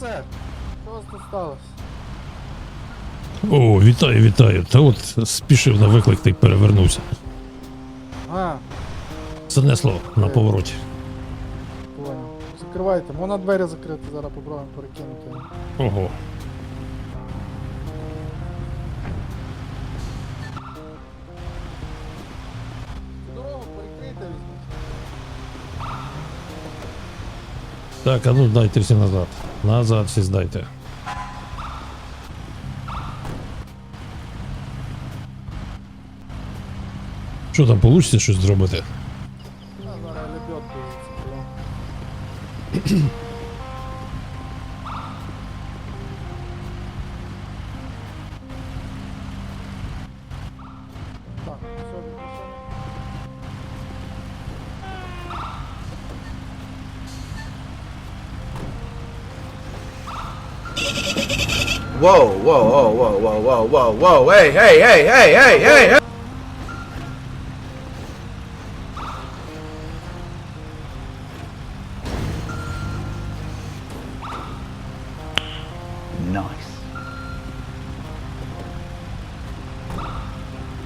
це? Що вас тут сталося? О, вітаю, вітаю. Та от спішив на виклик та й перевернувся. А, Занесло на е. повороті. понял. Закривайте, можна двері закрити, зараз попробуємо перекинути. Ого. Дорогу перекрийте. Так, а ну дайте всі назад. Назад всі здайте. Що там, вийде щось зробити? Whoa, whoa, whoa, whoa, whoa, whoa, whoa, whoa, hey, hey, hey, hey, hey, hey, hey.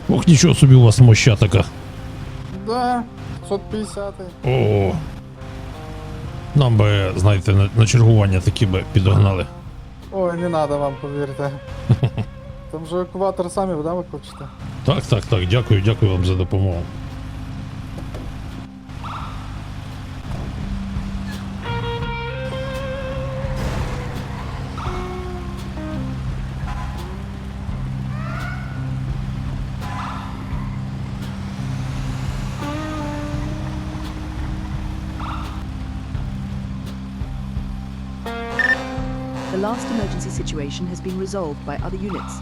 Ох, нічого собі у вас моща така. Да, 550 О. Нам би, знаєте, на, на чергування такі би підогнали. Ой, не надо вам, повірте. Там же евакуатор самі, да, викличете. Так, так, так, дякую, дякую вам за допомогу. The last emergency situation has been resolved by other units.